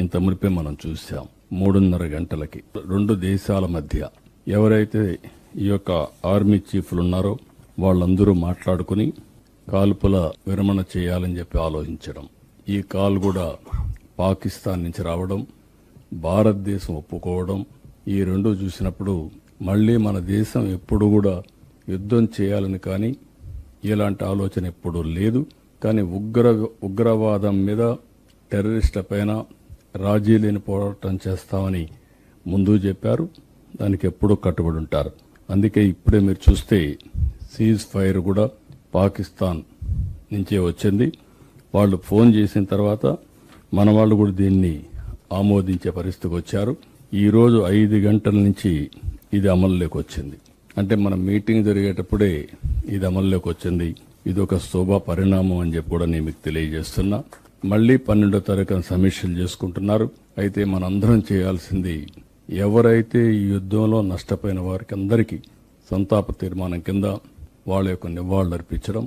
ఇంత మునిపే మనం చూసాం మూడున్నర గంటలకి. రెండు దేశాల మధ్య. ఎవరైతే ఈ యొక్క ఆర్మీ చీఫ్లు ఉన్నారో వాళ్ళందరూ మాట్లాడుకుని కాల్పుల విరమణ చేయాలని చెప్పి ఆలోచించడం. ఈ కాల్ కూడా పాకిస్తాన్ నుంచి రావడం భారతదేశం ఒప్పుకోవడం ఈ రెండు చూసినప్పుడు మళ్ళీ మన దేశం ఎప్పుడు కూడా యుద్ధం చేయాలని కానీ ఇలాంటి ఆలోచన ఎప్పుడూ లేదు. కానీ ఉగ్ర ఉగ్రవాదం మీద టెర్రరిస్టుల పైన రాజీ లేని పోరాటం చేస్తామని ముందు చెప్పారు. దానికి ఎప్పుడూ కట్టుబడి ఉంటారు. అందుకే ఇప్పుడే మీరు చూస్తే సీజ్ ఫైర్ కూడా పాకిస్తాన్ నుంచే వచ్చింది. వాళ్ళు ఫోన్ చేసిన తర్వాత మన వాళ్ళు కూడా దీన్ని ఆమోదించే పరిస్థితికి వచ్చారు. ఈరోజు ఐదు గంటల నుంచి ఇది అమల్లోకి వచ్చింది. అంటే మన మీటింగ్ జరిగేటప్పుడే ఇది అమల్లోకి వచ్చింది. ఇది ఒక శోభ పరిణామం అని చెప్పి కూడా నేను మీకు తెలియజేస్తున్నా. మళ్ళీ పన్నెండో తారీఖున సమీక్షలు చేసుకుంటున్నారు. అయితే మనందరం చేయాల్సింది ఎవరైతే ఈ యుద్ధంలో నష్టపోయిన వారికి అందరికీ సంతాప తీర్మానం కింద వాళ్ళ యొక్క నివాళులు అర్పించడం